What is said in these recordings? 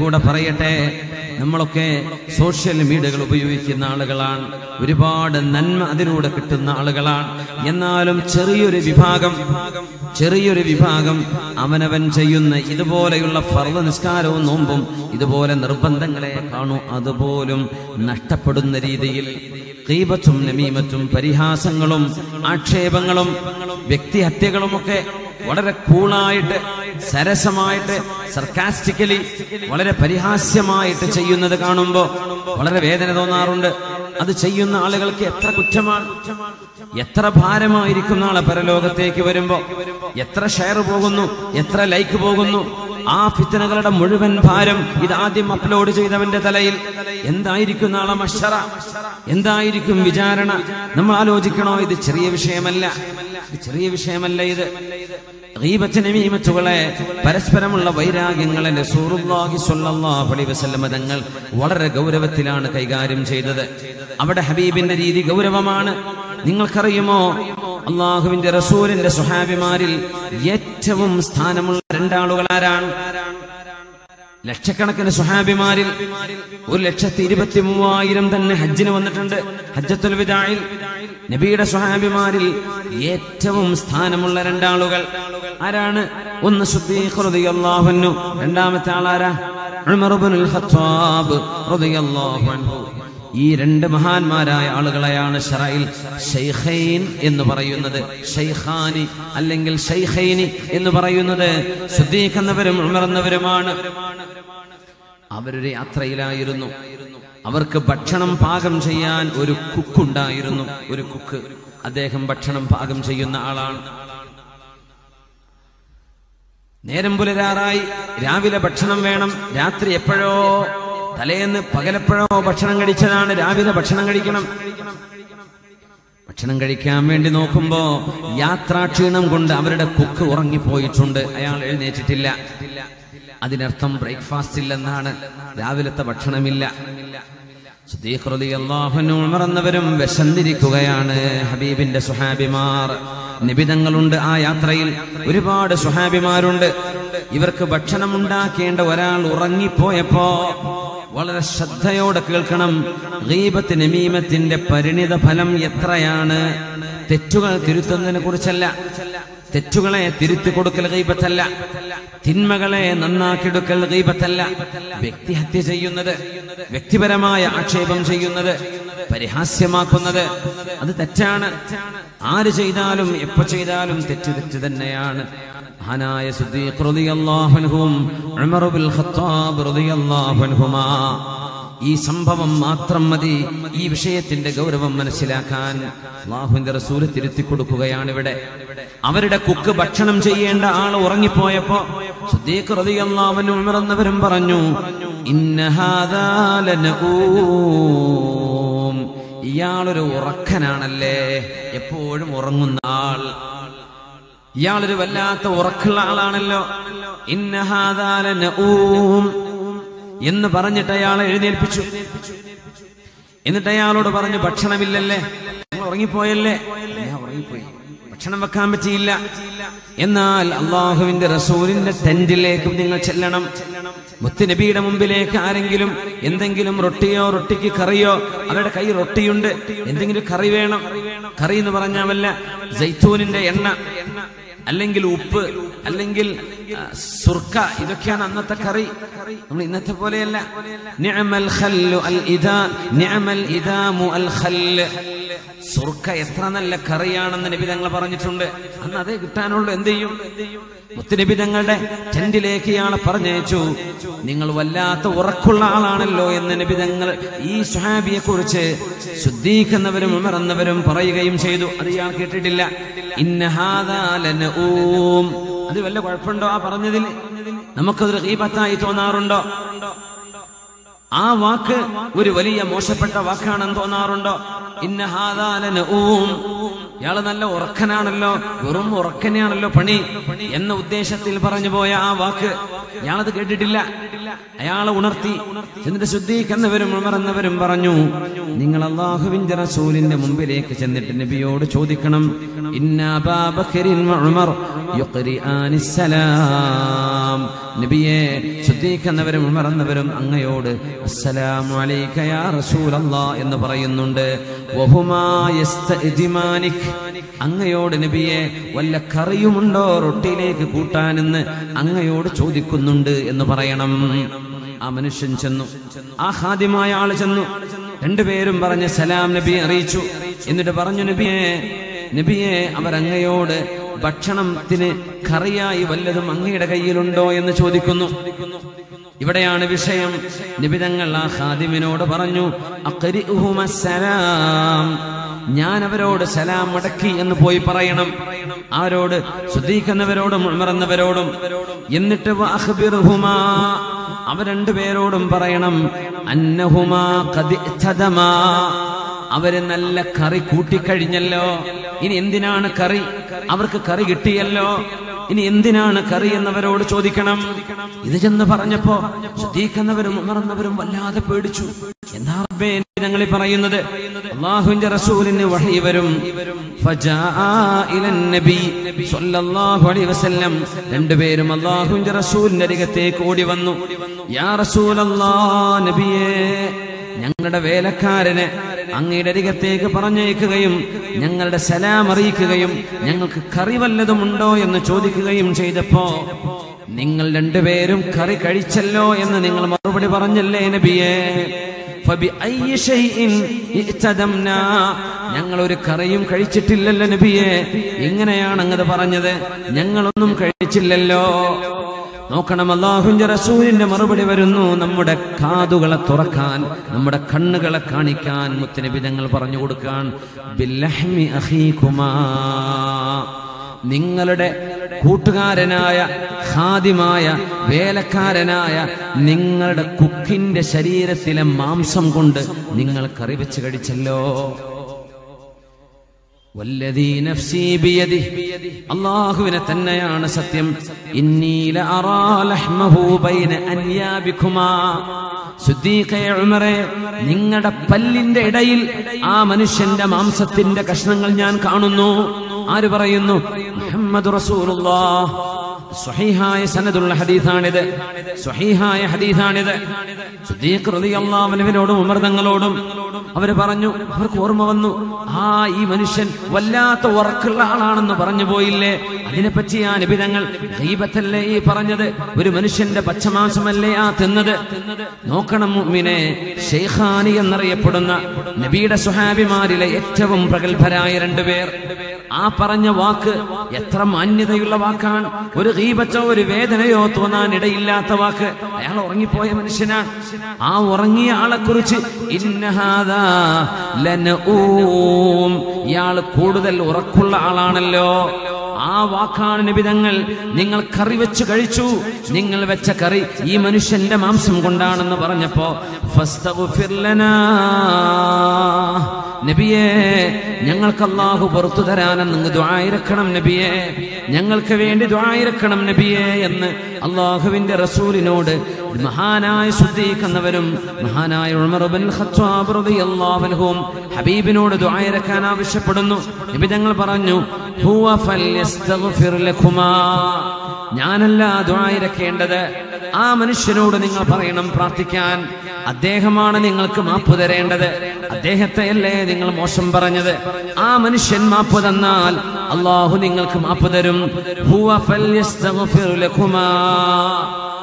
കൂടെ പറയട്ടെ നമ്മളൊക്കെ സോഷ്യൽ മീഡിയകൾ ഉപയോഗിക്കുന്ന ആളുകളാണ്. ഒരുപാട് നന്മ അതിലൂടെ കിട്ടുന്ന ആളുകളാണ്. എന്നാലും ചെറിയൊരു വിഭാഗം ചെറിയൊരു വിഭാഗം അവനവൻ ചെയ്യുന്ന ഇതുപോലെയുള്ള ഫർവ നിസ്കാരവും നോമ്പും ഇതുപോലെ നിർബന്ധങ്ങളെ കാണൂ. അതുപോലും നഷ്ടപ്പെടുന്ന രീതിയിൽ കീപത്തും നമീമത്തും പരിഹാസങ്ങളും ആക്ഷേപങ്ങളും വ്യക്തിഹത്യകളുമൊക്കെ വളരെ കൂളായിട്ട് സരസമായിട്ട് സർക്കാസ്റ്റിക്കലി വളരെ പരിഹാസ്യമായിട്ട് ചെയ്യുന്നത് കാണുമ്പോൾ വളരെ വേദന തോന്നാറുണ്ട്. അത് ചെയ്യുന്ന ആളുകൾക്ക് എത്ര കുറ്റമാണ്? എത്ര ഭാരമായിരിക്കും നാളെ പരലോകത്തേക്ക് വരുമ്പോ? എത്ര ഷെയർ പോകുന്നു? എത്ര ലൈക്ക് പോകുന്നു? ആ ഫിത്തനകളുടെ മുഴുവൻ ഭാരം ഇതാദ്യം അപ്ലോഡ് ചെയ്തവന്റെ തലയിൽ. എന്തായിരിക്കും നാളെ മഷറ? എന്തായിരിക്കും വിചാരണ? നമ്മൾ ആലോചിക്കണോ ഇത് ചെറിയ വിഷയമല്ല. ചെറിയ വിഷയമല്ല ഇത്. ഗീബത്തിന് മീമത്തുകളെ പരസ്പരമുള്ള വൈരാഗ്യങ്ങളെ റസൂലുള്ളാഹി സ്വല്ലല്ലാഹു അലൈഹി വസല്ലമ തങ്ങൾ വളരെ ഗൗരവത്തിലാണ് കൈകാര്യം ചെയ്തത്. അവിടെ ഹബീബിന്റെ രീതി ഗൗരവമാണ്. നിങ്ങൾക്കറിയുമോ? അള്ളാഹുവിന്റെ റസൂലിന്റെ സുഹാബിമാരിൽ ഏറ്റവും സ്ഥാനമുള്ള രണ്ടാളുകൾ ആരാണ്? ലക്ഷക്കണക്കിന് സുഹാബിമാരിൽ ഒരു ലക്ഷത്തി ഇരുപത്തി മൂവായിരം തന്നെ ഹജ്ജിന് വന്നിട്ടുണ്ട്. ഹജ്ജത്തുൽ വിദായിൽ. നബിയുടെ സുഹാബിമാരിൽ ഏറ്റവും സ്ഥാനമുള്ള രണ്ടാളുകൾ. ആരാണ്? ഒന്ന് രണ്ടാമത്തെ ആളാരാ? ഈ രണ്ട് മഹാന്മാരായ ആളുകളെയാണ് ഷറയിൽ ഷെയ്ഖൈൻ എന്ന് പറയുന്നത്. ഷെയ്ഖാനി അല്ലെങ്കിൽ ഷെയ്ഖൈനി എന്ന് പറയുന്നത് സുദ്ദീഖ് എന്നവരും ഉമർ എന്നവരുമാണ്. യാത്രയിലായിരുന്നു. അവർക്ക് ഭക്ഷണം പാകം ചെയ്യാൻ ഒരു കുക്കുണ്ടായിരുന്നു. ഒരു കുക്ക്. അദ്ദേഹം ഭക്ഷണം പാകം ചെയ്യുന്ന ആളാണ്. നേരം പുലരാറായി. രാവിലെ ഭക്ഷണം വേണം. രാത്രി എപ്പോഴോ? തലേന്ന് പകലെപ്പോഴോ ഭക്ഷണം കഴിച്ചതാണ്. രാവിലെ ഭക്ഷണം കഴിക്കണം. ഭക്ഷണം കഴിക്കാൻ വേണ്ടി നോക്കുമ്പോ യാത്രാക്ഷീണം കൊണ്ട് അവരുടെ കുക്ക് ഉറങ്ങിപ്പോയിട്ടുണ്ട്. അയാൾ എഴുന്നേറ്റിട്ടില്ല. അതിനർത്ഥം ബ്രേക്ക്ഫാസ്റ്റ് ഇല്ലെന്നാണ്. രാവിലത്തെ ഭക്ഷണമില്ല. അൻഹു ഉമർ എന്നവരും വിശന്നിരിക്കുകയാണ് ഹബീബിന്റെ സുഹാബിമാർ നിബിതങ്ങളുണ്ട് ആ യാത്രയിൽ. ഒരുപാട് സുഹാബിമാരുണ്ട് ഇവർക്ക് ഭക്ഷണം ഉണ്ടാക്കേണ്ട ഒരാൾ ഉറങ്ങിപ്പോയപ്പോ വളരെ ശ്രദ്ധയോടെ കേൾക്കണം ഗീബത്ത് നമീമത്തിന്റെ പരിണിത ഫലം എത്രയാണ്? തെറ്റുകൾ തിരുത്തുന്നതിനെ കുറിച്ചല്ല. തെറ്റുകളെ തിരുത്തി കൊടുക്കൽ ഗൈബത്തല്ല. തിന്മകളെ നന്നാക്കിയെടുക്കൽ ഗൈബത്തല്ല. വ്യക്തിഹത്യ ചെയ്യുന്നത് വ്യക്തിപരമായ ആക്ഷേപം ചെയ്യുന്നത് പരിഹാസ്യമാക്കുന്നത്. അത് തെറ്റാണ്. ആര് ചെയ്താലും എപ്പോ ചെയ്താലും തെറ്റ് തെറ്റ് തന്നെയാണ്. മഹാനായ സുദ്ദീഖ് ഖത്താബ് ഈ സംഭവം മാത്രം മതി. ഈ വിഷയത്തിന്റെ ഗൗരവം മനസ്സിലാക്കാൻ അള്ളാഹുവിന്റെ റസൂൽ തിരുത്തി കൊടുക്കുകയാണ് ഇവിടെ. അവരുടെ കുക്ക് ഭക്ഷണം ചെയ്യേണ്ട ആൾ ഉറങ്ങിപ്പോയപ്പോ സുദ്ദീഖ് റളിയല്ലാഹു അൻഹു ഉമർ എന്നവരും പറഞ്ഞു ഇന്ന ഹാദാ ലനഊം. ഇയാളൊരു ഉറക്കനാണല്ലേ? എപ്പോഴും ഉറങ്ങുന്ന ആൾ. ഇയാളൊരു വല്ലാത്ത ഉറക്കുള്ള ആളാണല്ലോ. ഇന്ന ഹാദാ എന്ന് പറഞ്ഞിട്ട് അയാളെ എഴുന്നേൽപ്പിച്ചു. എന്നിട്ട് അയാളോട് പറഞ്ഞു ഭക്ഷണമില്ലല്ലേ? ഉറങ്ങിപ്പോയല്ലേ? ഞാൻ ഉറങ്ങിപ്പോയി. ഭക്ഷണം വെക്കാൻ പറ്റിയില്ല. എന്നാൽ അള്ളാഹുവിന്റെ റസൂലിന്റെ ടെന്റിലേക്ക് നിങ്ങൾ ചെല്ലണം. മുത്തുനബിയുടെ മുമ്പിലേക്ക് ആരെങ്കിലും എന്തെങ്കിലും റൊട്ടിയോ റൊട്ടിക്ക് കറിയോ അവരുടെ കൈ റൊട്ടിയുണ്ട്. എന്തെങ്കിലും കറി വേണം. കറി എന്ന് പറഞ്ഞാൽ വല്ല ജൈത്തൂനിന്റെ എണ്ണ അല്ലെങ്കിൽ ഉപ്പ് അല്ലെങ്കിൽ സുർക്ക ഇതൊക്കെയാണ് അന്നത്തെ കറി. നമ്മൾ ഇന്നത്തെ പോലെയല്ല. സുർക്ക എത്ര നല്ല കറിയാണെന്ന് നബി തങ്ങൾ പറഞ്ഞിട്ടുണ്ട്. അന്ന് അതേ കിട്ടാനുള്ളൂ എന്ത് ചെയ്യും? മുത്തുനബി തങ്ങളുടെ ടെന്റിലേക്ക് പറഞ്ഞു നിങ്ങൾ വല്ലാത്ത ഉറക്കുള്ള ആളാണല്ലോ എന്ന് നബി തങ്ങൾ ഈ സുഹാബിയെ കുറിച്ച് ശുദ്ധീകരിക്കുന്നവരും ഉമർന്നവരും പറയുകയും ചെയ്തു. അത് ഞാൻ കേട്ടിട്ടില്ല. അത് വല്ല കുഴപ്പമുണ്ടോ ആ പറഞ്ഞതിൽ? നമുക്കതൊരു ഗീബത്തായി തോന്നാറുണ്ടോ? ആ വാക്ക് ഒരു വലിയ മോശപ്പെട്ട വാക്കാണെന്ന് തോന്നാറുണ്ടോ? ഇന്ന ഊം ഇയാൾ നല്ല ഉറക്കനാണല്ലോ വെറും ഉറക്കനെയാണല്ലോ പണി എന്ന ഉദ്ദേശത്തിൽ പറഞ്ഞു പോയ ആ വാക്ക് ഇയാളത് കേട്ടിട്ടില്ല. അയാളെ ഉണർത്തി എന്നിട്ട് ശുദ്ധീകരിക്കുന്നവരും ഉണർന്നവരും പറഞ്ഞു നിങ്ങൾ അള്ളാഹുവിന്റെ റസൂലിന്റെ മുമ്പിലേക്ക് ചെന്നിട്ട് നബിയോട് ചോദിക്കണം. ഇന്ന യുഖ്രിആനിസ്സലാം നബിയെ ശുദ്ധീകരിക്കുന്നവരും ഉണർന്നവരും അങ്ങയോട് അസ്സലാമു അലൈക യാ റസൂലല്ലാ എന്ന് പറയുന്നുണ്ട്. അങ്ങയോട് നബിയെ വല്ല കറിയുമുണ്ടോ റൊട്ടിയിലേക്ക് കൂട്ടാനെന്ന് അങ്ങയോട് ചോദിക്കുന്നുണ്ട് എന്ന് പറയണം. ആ മനുഷ്യൻ ചെന്നു. ആ ഹാദ്യമായ ആൾ ചെന്നു. രണ്ടുപേരും പറഞ്ഞ് സലാം നബിയെ അറിയിച്ചു. എന്നിട്ട് പറഞ്ഞു നബിയെ നബിയെ അവരങ്ങയോട് ഭക്ഷണത്തിന് കറിയായി വല്ലതും അങ്ങയുടെ കയ്യിലുണ്ടോ എന്ന് ചോദിക്കുന്നു. ഇവിടെയാണ് വിഷയം. നിബിതങ്ങൾ ആ ഹാദിമിനോട് പറഞ്ഞു ഞാൻ അവരോട് സലാം മടക്കി എന്ന് പോയി പറയണം. ആരോട്? ശ്രദ്ധിക്കുന്നവരോടും ഉൾമറന്നവരോടും എന്നിട്ട് അവ രണ്ടുപേരോടും പറയണം അന്നഹുമാ അവർ നല്ല കറി കൂട്ടിക്കഴിഞ്ഞല്ലോ. ഇനി എന്തിനാണ് കറി? അവർക്ക് കറി കിട്ടിയല്ലോ. ഇനി എന്തിനാണ് കറി എന്നവരോട് ചോദിക്കണം. ഇത് ചെന്ന് പറഞ്ഞപ്പോ ശ്രദ്ധിക്കുന്നവരും ഉണർന്നവരും വല്ലാതെ പേടിച്ചു. എന്താ ഞങ്ങൾ പറയുന്നത്? അള്ളാഹുവിന്റെ റസൂലിന് വഴി വരും. രണ്ടുപേരും അള്ളാഹുവിന്റെ റസൂലിന്റെ അരികത്തേക്ക് ഓടി വന്നു യാ റസൂലല്ലാ നബിയേ ഞങ്ങളുടെ വേലക്കാരന് അങ്ങയുടെ അരികത്തേക്ക് പറഞ്ഞേക്കുകയും ഞങ്ങളുടെ സലാം അറിയിക്കുകയും ഞങ്ങൾക്ക് കറി വല്ലതും ഉണ്ടോ എന്ന് ചോദിക്കുകയും ചെയ്തപ്പോ നിങ്ങൾ രണ്ടുപേരും കറി കഴിച്ചല്ലോ എന്ന് നിങ്ങൾ മറുപടി പറഞ്ഞല്ലേ നബിയേ? ഞങ്ങൾ ഒരു കറിയും കഴിച്ചിട്ടില്ലല്ലോ നബിയെ. ഇങ്ങനെയാണ് അങ്ങത് പറഞ്ഞത്. ഞങ്ങളൊന്നും കഴിച്ചില്ലല്ലോ. നോക്കണം അള്ളാഹുന്റെ റസൂലിന്റെ മറുപടി വരുന്നു. നമ്മുടെ കാതുകളെ തുറക്കാൻ നമ്മുടെ കണ്ണുകളെ കാണിക്കാൻ മുത്തനബി തങ്ങൾ പറഞ്ഞു കൊടുക്കാൻ നിങ്ങളുടെ കൂട്ടുകാരനായ ഹാദിമായ വേലക്കാരനായ നിങ്ങളുടെ കുക്കിന്റെ ശരീരത്തിലെ മാംസം കൊണ്ട് നിങ്ങൾ കറി വെച്ച് കഴിച്ചല്ലോ. അല്ലാഹുവിനെ തന്നെയാണ് സത്യം. നിങ്ങളുടെ പല്ലിന്റെ ഇടയിൽ ആ മനുഷ്യന്റെ മാംസത്തിന്റെ കഷ്ണങ്ങൾ ഞാൻ കാണുന്നു. ആര് പറയുന്നു? മുഹമ്മദ് റസൂലുള്ളാഹ്. സ്വഹീഹായ സനദുള്ള ഹദീസാണിത്. സ്വഹീഹായ ഹദീസാണിത്. സുദ്ദീഖ് റളിയല്ലാഹു അൻഹുവിനോടും ഉമർ തങ്ങളോടും അവർ പറഞ്ഞു അവർക്ക് ഓർമ്മ വന്നു ആ ഈ മനുഷ്യൻ വല്ലാത്ത ഉറക്കുള്ള ആളാണെന്ന് പറഞ്ഞു പോയില്ലേ? അതിനെപ്പറ്റി ആ നിബിതങ്ങൾ ദൈവത്തല്ലേ ഈ പറഞ്ഞത്? ഒരു മനുഷ്യന്റെ പച്ചമാംസമല്ലേ ആ തിന്നത്? നോക്കണം മുഅ്മിനെ ഷെയ്ഖാനി എന്നറിയപ്പെടുന്ന നബിയുടെ സുഹാബിമാരിലെ ഏറ്റവും പ്രഗത്ഭരായ രണ്ടുപേർ ആ പറഞ്ഞ വാക്ക് എത്ര മാന്യതയുള്ള വാക്കാണ്. ഒരു ഗീബത്തോ ഒരു വേദനയോ തോന്നാൻ ഇടയില്ലാത്ത വാക്ക്. അയാൾ ഉറങ്ങിപ്പോയ മനുഷ്യനാണ് ആ ഉറങ്ങിയ ആളെ കുറിച്ച് ഇയാൾ കൂടുതൽ ഉറക്കുള്ള ആളാണല്ലോ. ആ വാക്കാണ് നിബിതങ്ങൾ നിങ്ങൾ കറി വെച്ച് കഴിച്ചു. നിങ്ങൾ വെച്ച കറി ഈ മനുഷ്യന്റെ മാംസം കൊണ്ടാണെന്ന് പറഞ്ഞപ്പോ നബിയെ ഞങ്ങൾക്ക് അള്ളാഹു പുറത്തു തരാനെന്ന് ദ്വായിരക്കണം നബിയെ. ഞങ്ങൾക്ക് വേണ്ടി ദ്വായിരക്കണം നബിയെ എന്ന് അള്ളാഹുവിന്റെ റസൂലിനോട് മഹാനായ ശുദ്ധീകരിക്കുന്നവരും മഹാനായ ഉമർ ബിൻ ഖത്താബ് റളിയല്ലാഹു അൻഹും ഹബീബിനോട് ദ്വായിരക്കാൻ ആവശ്യപ്പെടുന്നു. നബി തങ്ങൾ പറഞ്ഞു ഹുവ ഫൽ ലക്കുമാ ഞാനല്ല ദ്വായിരക്കേണ്ടത് ആ മനുഷ്യനോട് നിങ്ങൾ പറയണം പ്രാർത്ഥിക്കാൻ. അദ്ദേഹമാണ് നിങ്ങൾക്ക് മാപ്പ് തരേണ്ടത്. അദ്ദേഹത്തെയല്ലേ നിങ്ങൾ മോശം പറഞ്ഞത്? ആ മനുഷ്യൻ മാപ്പ് തന്നാൽ അള്ളാഹു നിങ്ങൾക്ക് മാപ്പ് തരും.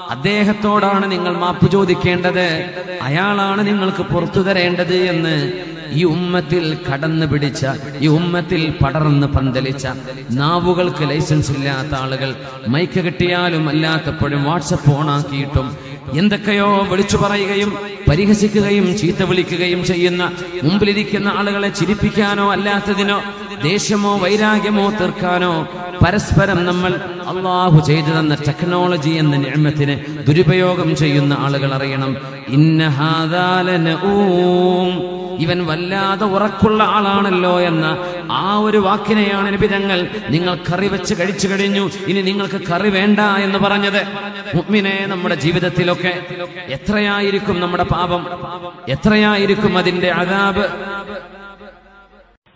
അദ്ദേഹത്തോടാണ് നിങ്ങൾ മാപ്പ് ചോദിക്കേണ്ടത്. അയാളാണ് നിങ്ങൾക്ക് പുറത്തു തരേണ്ടത് എന്ന്. ഈ ഉമ്മത്തിൽ കടന്നു പിടിച്ച ഈ ഉമ്മത്തിൽ പടർന്ന് പന്തലിച്ച നാവുകൾക്ക് ലൈസൻസ് ഇല്ലാത്ത ആളുകൾ മൈക്ക് കിട്ടിയാലും അല്ലാത്തപ്പോഴും വാട്സപ്പ് ഓണാക്കിയിട്ടും എന്തൊക്കെയോ വിളിച്ചു പറയുകയും പരിഹസിക്കുകയും ചീത്ത വിളിക്കുകയും ചെയ്യുന്ന മുമ്പിലിരിക്കുന്ന ആളുകളെ ചിരിപ്പിക്കാനോ അല്ലാത്തതിനോ ദേഷ്യമോ വൈരാഗ്യമോ തീർക്കാനോ പരസ്പരം നമ്മൾ അള്ളാഹു ചെയ്തു തന്ന ടെക്നോളജി എന്ന നിയമത്തിന് ദുരുപയോഗം ചെയ്യുന്ന ആളുകൾ അറിയണം. ഇന്നഹാദാലനഊം ഇവൻ വല്ലാതെ ഉറക്കുള്ള ആളാണല്ലോ എന്ന ആ ഒരു വാക്കിനെയാണ് നിബിതങ്ങൾ നിങ്ങൾ കറി വെച്ച് കഴിച്ചു കഴിഞ്ഞു. ഇനി നിങ്ങൾക്ക് കറി വേണ്ട എന്ന് പറഞ്ഞത്. മുഅ്മിനെ നമ്മുടെ ജീവിതത്തിലൊക്കെ എത്രയായിരിക്കും നമ്മുടെ പാപം? എത്രയായിരിക്കും അതിന്റെ അതാബ്